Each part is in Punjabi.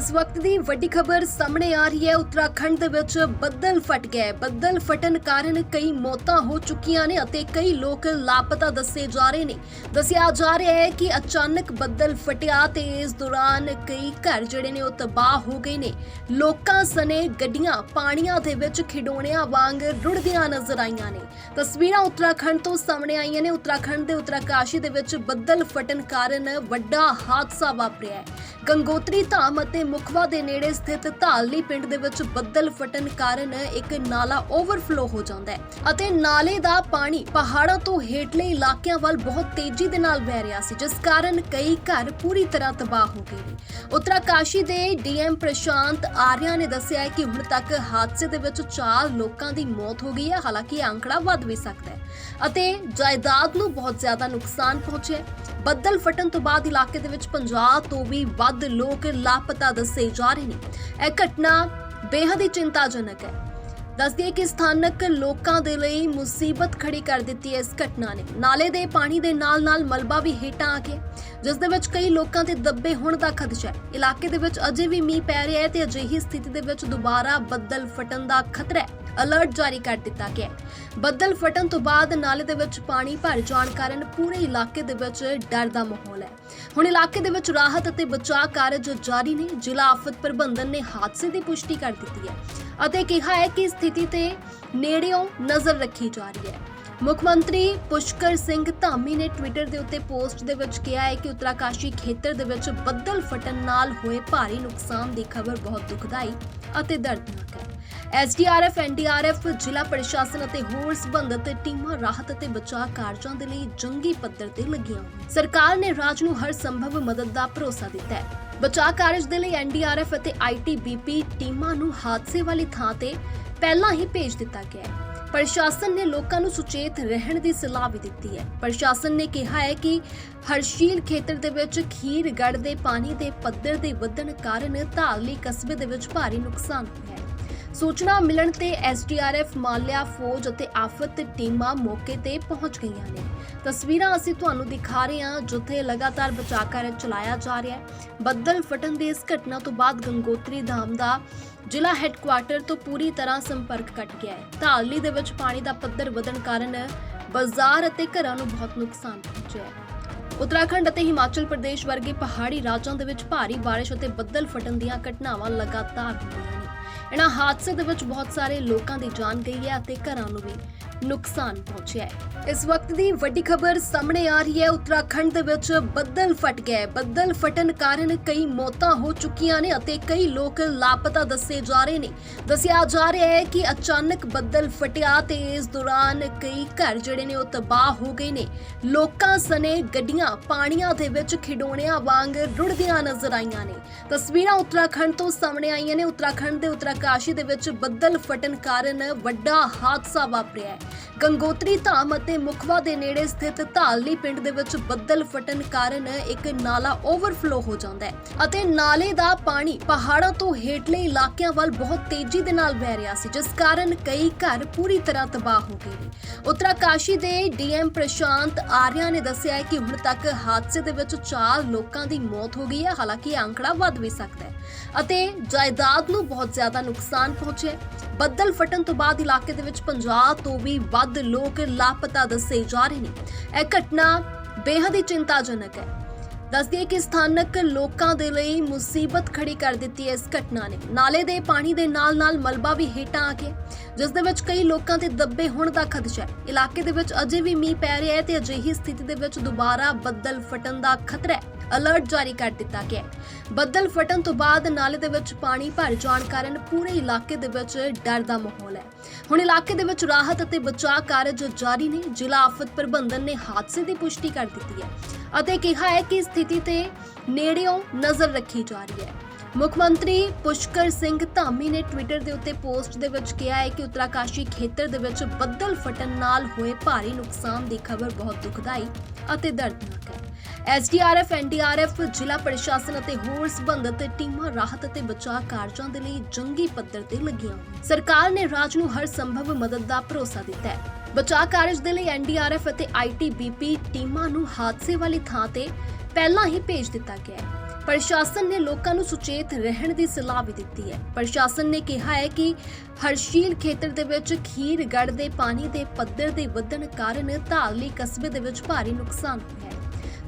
ਇਸ ਵਕਤ ਦੀ ਵੱਡੀ ਖਬਰ ਸਾਹਮਣੇ ਆ ਰਹੀ ਹੈ। ਉੱਤਰਾਖੰਡ ਦੇ ਵਿੱਚ ਬੱਦਲ ਫਟ ਗਏ। ਬੱਦਲ ਫਟਣ ਕਾਰਨ ਕਈ ਮੌਤਾਂ ਹੋ ਚੁੱਕੀਆਂ ਨੇ ਅਤੇ ਕਈ ਲੋਕ ਲਾਪਤਾ ਦੱਸੇ ਜਾ ਰਹੇ ਨੇ। ਦੱਸਿਆ ਜਾ ਰਿਹਾ ਹੈ ਕਿ ਅਚਾਨਕ ਬੱਦਲ ਫਟਿਆ ਤੇ ਇਸ ਦੌਰਾਨ ਕਈ ਘਰ ਜਿਹੜੇ ਨੇ ਉਹ ਤਬਾਹ ਹੋ ਗਏ ਨੇ। ਲੋਕਾਂ ਸਨੇ ਗੱਡੀਆਂ ਪਾਣੀਆਂ ਦੇ ਵਿੱਚ ਖਿਡੌਣਿਆਂ ਵਾਂਗ ਰੁੜਦੀਆਂ ਨਜ਼ਰ ਆਈਆਂ ਨੇ। ਤਸਵੀਰਾਂ ਉੱਤਰਾਖੰਡ ਤੋਂ ਸਾਹਮਣੇ ਆਈਆਂ ਨੇ। ਉੱਤਰਾਖੰਡ ਦੇ ਉੱਤਰਾਕਾਸ਼ੀ ਦੇ ਵਿੱਚ ਬੱਦਲ ਫਟਣ ਕਾਰਨ ਵੱਡਾ ਹਾਦਸਾ ਵਾਪਰਿਆ ਹੈ। ਗੰਗੋਤਰੀ ਧਾਮ ਅਤੇ ਮੁਖਵਾ ਦੇ ਨੇੜੇ ਸਥਿਤ ਧਾਲਨੀ ਪਿੰਡ ਦੇ ਵਿੱਚ ਬੱਦਲ ਫਟਣ ਕਾਰਨ ਇੱਕ ਨਾਲਾ ਓਵਰਫਲੋ ਹੋ ਜਾਂਦਾ ਹੈ ਅਤੇ ਨਾਲੇ ਦਾ ਪਾਣੀ ਪਹਾੜਾਂ ਤੋਂ ਹੇਠਲੇ ਇਲਾਕਿਆਂ ਵੱਲ ਬਹੁਤ ਤੇਜ਼ੀ ਦੇ ਨਾਲ ਵਹਿ ਰਿਹਾ ਸੀ, ਜਿਸ ਕਾਰਨ ਕਈ ਘਰ ਪੂਰੀ ਤਰ੍ਹਾਂ ਤਬਾਹ ਹੋ ਗਏ ਨੇ। ਉੱਤਰਾਕਾਸ਼ੀ ਦੇ ਡੀਐਮ ਪ੍ਰਸ਼ਾਂਤ ਆਰਿਆ ਨੇ ਦੱਸਿਆ ਹੈ ਕਿ ਹੁਣ ਤੱਕ ਹਾਦਸੇ ਦੇ ਵਿੱਚ 4 ਲੋਕਾਂ ਦੀ ਮੌਤ ਹੋ ਗਈ ਹੈ, ਹਾਲਾਂਕਿ ਇਹ ਅੰਕੜਾ ਵੱਧ ਵੀ ਸਕਦਾ ਹੈ ਅਤੇ ਜਾਇਦਾਦ ਨੂੰ ਬਹੁਤ ਜ਼ਿਆਦਾ ਨੁਕਸਾਨ ਪਹੁੰਚਿਆ ਬੱਦਲ ਫਟਣ ਤੋਂ ਬਾਅਦ ਇਲਾਕੇ ਦੇ ਵਿੱਚ 50 ਤੋਂ ਵੀ ਵੱਧ ਲੋਕ ਲਾਪਤਾ ਦੱਸੇ ਜਾ ਰਹੇ ਨੇ। ਇਹ ਘਟਨਾ ਬੇਹੱਦ ਹੀ ਚਿੰਤਾਜਨਕ ਹੈ। ਦੱਸਦੀ ਕਿ ਸਥਾਨਕ ਲੋਕਾਂ ਦੇ ਲਈ ਮੁਸੀਬਤ ਖੜੀ ਕਰ ਦਿੱਤੀ ਹੈ ਇਸ ਘਟਨਾ ਨੇ। ਨਾਲੇ ਦੇ ਪਾਣੀ ਦੇ ਨਾਲ-ਨਾਲ ਮਲਬਾ ਵੀ ਹੇਠਾਂ ਆ ਗਿਆ। ਜਿਸ ਦੇ ਵਿੱਚ ਕਈ ਲੋਕਾਂ ਦੇ ਦੱਬੇ ਹੋਣ ਦਾ ਖਦਸ਼ਾ ਹੈ। ਇਲਾਕੇ ਦੇ ਵਿੱਚ ਅਜੇ ਵੀ ਮੀਂਹ ਪੈ ਰਿਹਾ ਹੈ ਤੇ ਅਜਿਹੀ ਸਥਿਤੀ ਦੇ ਵਿੱਚ ਦੁਬਾਰਾ ਬੱਦਲ ਫਟਣ ਦਾ ਖਤਰਾ ਹੈ। ਅਲਰਟ ਜਾਰੀ ਕਰ ਦਿੱਤਾ ਗਿਆ ਬੱਦਲ ਫਟਣ ਤੋਂ ਬਾਅਦ ਨਾਲੇ ਦੇ ਵਿੱਚ ਪਾਣੀ ਭਰ ਜਾਣ ਕਾਰਨ ਪੂਰੇ ਇਲਾਕੇ ਦੇ ਵਿੱਚ ਡਰ ਦਾ ਮਾਹੌਲ ਹੈ। ਹੁਣ ਇਲਾਕੇ ਦੇ ਵਿੱਚ ਰਾਹਤ ਅਤੇ ਬਚਾਅ ਕਾਰਜ ਜਾਰੀ ਨੇ। ਜ਼ਿਲ੍ਹਾ ਆਫਤ ਪ੍ਰਬੰਧਨ ਨੇ ਹਾਦਸੇ ਦੀ ਪੁਸ਼ਟੀ ਕਰ ਦਿੱਤੀ ਹੈ ਅਤੇ ਕਿਹਾ ਹੈ ਕਿ ਸਥਿਤੀ ਤੇ ਨੇੜਿਓਂ ਨਜ਼ਰ ਰੱਖੀ ਜਾ ਰਹੀ ਹੈ। ਮੁੱਖ ਮੰਤਰੀ ਪੁਸ਼ਕਰ ਸਿੰਘ ਧਾਮੀ ਨੇ ਟਵਿੱਟਰ ਦੇ ਉੱਤੇ ਪੋਸਟ ਦੇ ਵਿੱਚ ਕਿਹਾ ਹੈ ਕਿ ਉੱਤਰਾਕਾਸ਼ੀ ਖੇਤਰ ਦੇ ਵਿੱਚ ਬੱਦਲ ਫਟਣ ਨਾਲ ਹੋਏ ਭਾਰੀ ਨੁਕਸਾਨ ਦੀ ਖਬਰ ਬਹੁਤ ਦੁਖਦਾਈ ਅਤੇ ਦਰਦਨਾਕ ਹੈ। ਐਸਡੀਆਰਐਫ ਐਨਡੀਆਰਐਫ ਜ਼ਿਲ੍ਹਾ ਪ੍ਰਸ਼ਾਸਨ ਅਤੇ ਹੋਰ ਸੰਬੰਧਿਤ ਟੀਮਾਂ ਰਾਹਤ ਅਤੇ ਬਚਾਅ ਕਾਰਜਾਂ ਦੇ ਲਈ ਜੰਗੀ ਪੱਧਰ ਤੇ ਲੱਗੀਆਂ ਸਰਕਾਰ ਨੇ ਰਾਜ ਨੂੰ ਹਰ ਸੰਭਵ ਮਦਦ ਦਾ ਭਰੋਸਾ ਦਿੱਤਾ ਹੈ। ਬਚਾਅ ਕਾਰਜ ਦੇ ਲਈ ਐਨਡੀਆਰਐਫ ਅਤੇ ਆਈਟੀਬੀਪੀ ਟੀਮਾਂ ਨੂੰ ਹਾਦਸੇ ਵਾਲੀ ਥਾਂ ਤੇ ਪਹਿਲਾਂ ਹੀ ਭੇਜ ਦਿੱਤਾ ਗਿਆ ਹੈ। ਪ੍ਰਸ਼ਾਸਨ ਨੇ ਲੋਕਾਂ ਨੂੰ ਸੁਚੇਤ ਰਹਿਣ ਦੀ ਸਲਾਹ ਵੀ ਦਿੱਤੀ ਹੈ। ਪ੍ਰਸ਼ਾਸਨ ਨੇ ਕਿਹਾ ਹੈ ਕਿ ਹਰਸ਼ੀਲ ਖੇਤਰ ਦੇ ਵਿੱਚ ਖੀਰਗੜ੍ਹ ਦੇ ਪਾਣੀ ਦੇ ਪੱਧਰ ਦੇ ਵਧਣ ਕਾਰਨ ਧਾਰਲੀ ਕਸਬੇ ਦੇ ਵਿੱਚ ਭਾਰੀ ਨੁਕਸਾਨ ਹੋਇਆ ਸੂਚਨਾ ਮਿਲਣ ਤੇ ਐਸਡੀਆਰਐਫ ਮਾਲਿਆ ਫੌਜ ਅਤੇ ਆਫਤ ਟੀਮਾਂ ਮੌਕੇ ਤੇ ਪਹੁੰਚ ਗਈਆਂ ਨੇ। ਤਸਵੀਰਾਂ ਅਸੀਂ ਤੁਹਾਨੂੰ ਦਿਖਾ ਰਹੇ ਹਾਂ, ਜਿੱਥੇ ਲਗਾਤਾਰ ਬਚਾਅ ਕਾਰਜ ਚਲਾਇਆ ਜਾ ਰਿਹਾ ਹੈ। ਬੱਦਲ ਫਟਣ ਦੀ ਇਸ ਘਟਨਾ ਤੋਂ ਬਾਅਦ ਗੰਗੋਤਰੀ ਧਾਮ ਦਾ ਜ਼ਿਲ੍ਹਾ ਹੈੱਡਕੁਆਰਟਰ ਤੋਂ ਪੂਰੀ ਤਰ੍ਹਾਂ ਸੰਪਰਕ ਕੱਟ ਗਿਆ ਹੈ। ਧਾਲਲੀ ਦੇ ਵਿੱਚ ਪਾਣੀ ਦਾ ਪੱਧਰ ਵਧਣ ਕਾਰਨ ਬਾਜ਼ਾਰ ਅਤੇ ਘਰਾਂ ਨੂੰ ਬਹੁਤ ਨੁਕਸਾਨ ਪਹੁੰਚਿਆ ਹੈ। ਉੱਤਰਾਖੰਡ ਅਤੇ ਹਿਮਾਚਲ ਪ੍ਰਦੇਸ਼ ਵਰਗੇ ਪਹਾੜੀ ਰਾਜਾਂ ਦੇ ਵਿੱਚ ਭਾਰੀ ਬਾਰਿਸ਼ ਅਤੇ ਬੱਦਲ ਫਟਣ ਦੀਆਂ ਘਟਨਾਵਾਂ ਲਗਾਤਾਰ ਹੋ ਇਹਨਾਂ ਹਾਦਸੇ ਦੇ ਵਿੱਚ ਬਹੁਤ ਸਾਰੇ ਲੋਕਾਂ ਦੀ ਜਾਨ ਗਈ ਹੈ ਅਤੇ ਘਰਾਂ ਨੂੰ ਵੀ ਨੁਕਸਾਨ ਪਹੁੰਚਿਆ ਹੈ। ਇਸ ਵਕਤ ਦੀ ਵੱਡੀ ਖਬਰ ਸਾਹਮਣੇ ਆ ਰਹੀ ਹੈ। ਉੱਤਰਾਖੰਡ ਦੇ ਵਿੱਚ ਬੱਦਲ ਫਟ ਗਿਆ ਬੱਦਲ ਫਟਣ ਕਾਰਨ ਕਈ ਮੌਤਾਂ ਹੋ ਚੁੱਕੀਆਂ ਨੇ ਅਤੇ ਕਈ ਲੋਕ ਲਾਪਤਾ ਦੱਸੇ ਜਾ ਰਹੇ ਨੇ। ਦੱਸਿਆ ਜਾ ਰਿਹਾ ਹੈ ਕਿ ਅਚਾਨਕ ਬੱਦਲ ਫਟਿਆ ਤੇ ਇਸ ਦੌਰਾਨ ਕਈ ਘਰ ਜਿਹੜੇ ਨੇ ਉਹ ਤਬਾਹ ਹੋ ਗਏ ਨੇ। ਲੋਕਾਂ ਸਨੇ ਗੱਡੀਆਂ ਪਾਣੀਆਂ ਦੇ ਵਿੱਚ ਖਿਡੌਣਿਆਂ ਵਾਂਗ ਰੁੜਦੀਆਂ ਨਜ਼ਰ ਆਈਆਂ ਨੇ। ਤਸਵੀਰਾਂ ਉੱਤਰਾਖੰਡ ਤੋਂ ਸਾਹਮਣੇ ਆਈਆਂ ਨੇ। ਉੱਤਰਾਖੰਡ ਦੇ ਉੱਤਰਾਕਾਸ਼ੀ ਦੇ ਵਿੱਚ ਬੱਦਲ ਫਟਣ ਕਾਰਨ ਵੱਡਾ ਹਾਦਸਾ ਵਾਪਰਿਆ ਹੈ। ਗੰਗੋਤਰੀ ਧਾਮ ਅਤੇ ਮੁਖਵਾ ਦੇ ਨੇੜੇ ਸਥਿਤ ਧਾਲਨੀ ਪਿੰਡ ਦੇ ਵਿੱਚ ਬੱਦਲ ਫਟਣ ਕਾਰਨ ਇੱਕ ਨਾਲਾ ਓਵਰਫਲੋ ਹੋ ਜਾਂਦਾ ਹੈ ਅਤੇ ਨਾਲੇ ਦਾ ਪਾਣੀ ਪਹਾੜਾਂ ਤੋਂ ਹੇਠਲੇ ਇਲਾਕਿਆਂ ਵੱਲ ਬਹੁਤ ਤੇਜ਼ੀ ਦੇ ਨਾਲ ਵਹਿ ਰਿਹਾ ਸੀ, ਜਿਸ ਕਾਰਨ ਕਈ ਘਰ ਪੂਰੀ ਤਰ੍ਹਾਂ ਤਬਾਹ ਹੋ ਗਏ ਨੇ। ਉੱਤਰਾਕਾਸ਼ੀ ਦੇ ਡੀਐਮ ਪ੍ਰਸ਼ਾਂਤ ਆਰਿਆ ਨੇ ਦੱਸਿਆ ਹੈ ਕਿ ਹੁਣ ਤੱਕ ਹਾਦਸੇ ਦੇ ਵਿੱਚ 4 ਲੋਕਾਂ ਦੀ ਮੌਤ ਹੋ ਗਈ ਹੈ, ਹਾਲਾਂਕਿ ਇਹ ਅੰਕੜਾ ਵੱਧ ਵੀ ਸਕਦਾ ਹੈ ਅਤੇ ਜਾਇਦਾਦ ਨੂੰ ਬਹੁਤ ਜ਼ਿਆਦਾ ਨੁਕਸਾਨ ਪਹੁੰਚਿਆ ਬੱਦਲ ਫਟਣ ਤੋਂ ਬਾਅਦ ਇਲਾਕੇ ਦੇ ਵਿੱਚ 50 ਤੋਂ ਵੀ ਵੱਧ ਲੋਕ ਲਾਪਤਾ ਦੱਸੇ ਜਾ ਰਹੇ ਨੇ। ਇਹ ਘਟਨਾ ਬੇਹੱਦ ਹੀ ਚਿੰਤਾਜਨਕ ਹੈ। ਦੱਸਦੀ ਕਿ ਸਥਾਨਕ ਲੋਕਾਂ ਦੇ ਲਈ ਮੁਸੀਬਤ ਖੜੀ ਕਰ ਦਿੱਤੀ ਹੈ ਇਸ ਘਟਨਾ ਨੇ। ਨਾਲੇ ਦੇ ਪਾਣੀ ਦੇ ਨਾਲ-ਨਾਲ ਮਲਬਾ ਵੀ ਹੇਠਾਂ ਆ ਗਿਆ। ਜਿਸ ਦੇ ਵਿੱਚ ਕਈ ਲੋਕਾਂ ਦੇ ਦੱਬੇ ਹੋਣ ਦਾ ਖਦਸ਼ਾ ਹੈ। ਇਲਾਕੇ ਦੇ ਵਿੱਚ ਅਜੇ ਵੀ ਮੀਂਹ ਪੈ ਰਿਹਾ ਹੈ ਤੇ ਅਜਿਹੀ ਸਥਿਤੀ ਦੇ ਵਿੱਚ ਦੁਬਾਰਾ ਬੱਦਲ ਫਟਣ ਦਾ ਖਤਰਾ ਹੈ। ਅਲਰਟ ਜਾਰੀ ਕਰ ਦਿੱਤਾ ਗਿਆ ਬੱਦਲ ਫਟਣ ਤੋਂ ਬਾਅਦ ਨਾਲੇ ਦੇ ਵਿੱਚ ਪਾਣੀ ਭਰ ਜਾਣ ਕਾਰਨ ਪੂਰੇ ਇਲਾਕੇ ਦੇ ਵਿੱਚ ਡਰ ਦਾ ਮਾਹੌਲ ਹੈ। ਹੁਣ ਇਲਾਕੇ ਦੇ ਵਿੱਚ ਰਾਹਤ ਅਤੇ ਬਚਾਅ ਕਾਰਜ ਜਾਰੀ ਨੇ। ਜ਼ਿਲ੍ਹਾ ਆਫਤ ਪ੍ਰਬੰਧਨ ਨੇ ਹਾਦਸੇ ਦੀ ਪੁਸ਼ਟੀ ਕਰ ਦਿੱਤੀ ਹੈ। ਅਤੇ ਕਿਹਾ ਹੈ ਕਿ ਸਥਿਤੀ ਤੇ ਨੇੜਿਓਂ ਨਜ਼ਰ ਰੱਖੀ ਜਾ ਰਹੀ ਹੈ। ਮੁੱਖ ਮੰਤਰੀ ਪੁਸ਼ਕਰ ਸਿੰਘ ਧਾਮੀ ਨੇ ਟਵਿੱਟਰ ਦੇ ਉੱਤੇ ਪੋਸਟ ਦੇ ਵਿੱਚ ਕਿਹਾ ਹੈ ਕਿ ਉੱਤਰਾਕਾਸ਼ੀ ਖੇਤਰ ਦੇ ਵਿੱਚ ਬੱਦਲ ਫਟਣ ਨਾਲ ਹੋਏ ਭਾਰੀ ਨੁਕਸਾਨ ਦੀ ਖਬਰ ਬਹੁਤ ਦੁਖਦਾਈ ਅਤੇ ਦਰਦਨਾਕ ਹੈ। ਐਸਡੀਆਰਐਫ ਐਨਡੀਆਰਐਫ ਜ਼ਿਲ੍ਹਾ ਪ੍ਰਸ਼ਾਸਨ ਅਤੇ ਹੋਰ ਸਬੰਧਤ ਟੀਮਾਂ ਰਾਹਤ ਅਤੇ ਬਚਾਅ ਕਾਰਜਾਂ ਦੇ ਲਈ ਜੰਗੀ ਪੱਧਰ ਤੇ ਲੱਗੀਆਂ ਸਰਕਾਰ ਨੇ ਰਾਜ ਨੂੰ ਹਰ ਸੰਭਵ ਮਦਦ ਦਾ ਭਰੋਸਾ ਦਿੱਤਾ ਹੈ। ਬਚਾਅ ਕਾਰਜ ਦੇ ਲਈ ਐਨਡੀਆਰਐਫ ਅਤੇ ਆਈਟੀਬੀਪੀ ਟੀਮਾਂ ਨੂੰ ਹਾਦਸੇ ਵਾਲੀ ਥਾਂ ਤੇ ਪਹਿਲਾਂ ਹੀ ਭੇਜ ਦਿੱਤਾ ਗਿਆ ਹੈ। ਪ੍ਰਸ਼ਾਸਨ ਨੇ ਲੋਕਾਂ ਨੂੰ ਸੁਚੇਤ ਰਹਿਣ ਦੀ ਸਲਾਹ ਵੀ ਦਿੱਤੀ ਹੈ। ਪ੍ਰਸ਼ਾਸਨ ਨੇ ਕਿਹਾ ਹੈ ਕਿ ਹਰਸ਼ੀਲ ਖੇਤਰ ਦੇ ਵਿੱਚ ਖੀਰਗੜ੍ਹ ਦੇ ਪਾਣੀ ਦੇ ਪੱਧਰ ਦੇ ਵਧਣ ਕਾਰਨ ਧਾਰਲੀ ਕਸਬੇ ਦੇ ਵਿੱਚ ਭਾਰੀ ਨੁਕਸਾਨ ਹੋਇਆ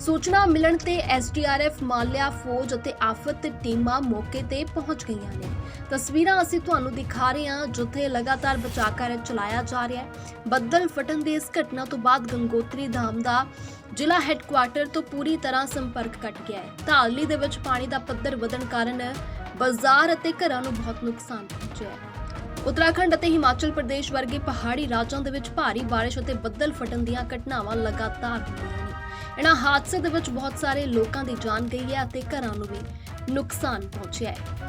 ਸੂਚਨਾ ਮਿਲਣ ਤੇ ਐਸਡੀਆਰਐਫ ਮਾਲਿਆ, ਫੌਜ ਅਤੇ ਆਫਤ ਟੀਮਾਂ ਮੌਕੇ ਤੇ ਪਹੁੰਚ ਗਈਆਂ ਨੇ। ਤਸਵੀਰਾਂ ਅਸੀਂ ਤੁਹਾਨੂੰ ਦਿਖਾ ਰਹੇ ਹਾਂ, ਜਿੱਥੇ ਲਗਾਤਾਰ ਬਚਾਅ ਕਾਰਜ ਚਲਾਇਆ ਜਾ ਰਿਹਾ ਹੈ। ਬੱਦਲ ਫਟਣ ਦੀ ਇਸ ਘਟਨਾ ਤੋਂ ਬਾਅਦ ਗੰਗੋਤਰੀ ਧਾਮ ਦਾ ਜ਼ਿਲ੍ਹਾ ਹੈੱਡਕੁਆਰਟਰ ਤੋਂ ਪੂਰੀ ਤਰ੍ਹਾਂ ਸੰਪਰਕ ਕੱਟ ਗਿਆ ਹੈ। ਧਾਰਲੀ ਦੇ ਵਿੱਚ ਪਾਣੀ ਦਾ ਪੱਧਰ ਵਧਣ ਕਾਰਨ ਬਾਜ਼ਾਰ ਅਤੇ ਘਰਾਂ ਨੂੰ ਬਹੁਤ ਨੁਕਸਾਨ ਪਹੁੰਚਿਆ ਹੈ। ਉੱਤਰਾਖੰਡ ਅਤੇ ਹਿਮਾਚਲ ਪ੍ਰਦੇਸ਼ ਵਰਗੇ ਪਹਾੜੀ ਰਾਜਾਂ ਦੇ ਵਿੱਚ ਭਾਰੀ ਬਾਰਿਸ਼ ਅਤੇ ਬੱਦਲ ਫਟਣ ਦੀਆਂ ਘਟਨਾਵਾਂ ਲਗਾਤਾਰ ਹੋ ਰਹੀਆਂ ਨੇ। ਇਹਨਾਂ ਹਾਦਸੇ ਦੇ ਵਿੱਚ ਬਹੁਤ ਸਾਰੇ ਲੋਕਾਂ ਦੀ ਜਾਨ ਗਈ ਹੈ ਅਤੇ ਘਰਾਂ ਨੂੰ ਵੀ ਨੁਕਸਾਨ ਪਹੁੰਚਿਆ ਹੈ।